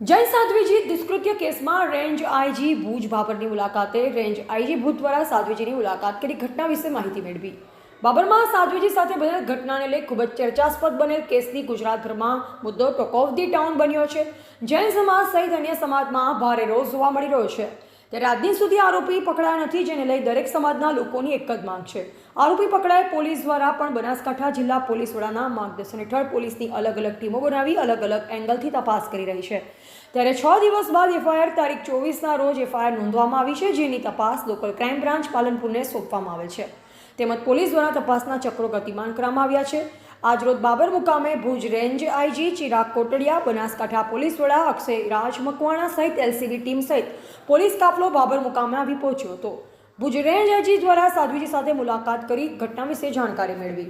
જય સાધ્વીજી દુષ્કૃત્ય કેસમાં range IG Bhuj બાબરની મુલાકાતે રેન્જ આઈજી ભુજ દ્વારા સાધ્વીજીની મુલાકાત કરી ઘટના વિશે માહિતી મેળવી. બાબરમાં સાધ્વીજી સાથે બનેલ ઘટનાને લઈ ખૂબ જ ચર્ચાસ્પદ બનેલ કેસની ગુજરાતભરમાં મુદ્દો ટોક ઓફ ધી ટાઉન બન્યો છે. જૈન સમાજ સહિત અન્ય સમાજમાં ભારે રોષ જોવા મળી રહ્યો છે. ત્યારે આજ દિન સુધી આરોપી પકડાયા નથી, જેને લઈ દરેક સમાજના લોકોની એક જ માંગ છે. આરોપી પકડાય પોલીસ દ્વારા પણ બનાસકાંઠા જિલ્લા પોલીસ વડાના માર્ગદર્શન હેઠળ પોલીસની અલગ અલગ ટીમો બનાવી અલગ અલગ એંગલથી તપાસ કરી રહી છે. ત્યારે છ દિવસ બાદ એફઆઈઆર તારીખ ચોવીસના રોજ એફઆઈઆર નોંધવામાં આવી છે, જેની તપાસ લોકલ ક્રાઇમ બ્રાન્ચ પાલનપુરને સોંપવામાં આવેલ છે. તેમજ પોલીસ દ્વારા તપાસના ચક્રો ગતિમાન કરવામાં આવ્યા છે. આજરોજ બાબર મુકામે Bhuj range IG, Chirag Kotadiya, Banaskantha police વડા, અક્ષય રાજ મકવાણા સહિત એલસીબી ટીમ સહિત પોલીસ કાફલો બાબર મુકામે આવી પહોંચ્યો હતો. ભુજ રેન્જ આઈજી દ્વારા સાધ્વીજી સાથે મુલાકાત કરી ઘટના વિશે જાણકારી મેળવી.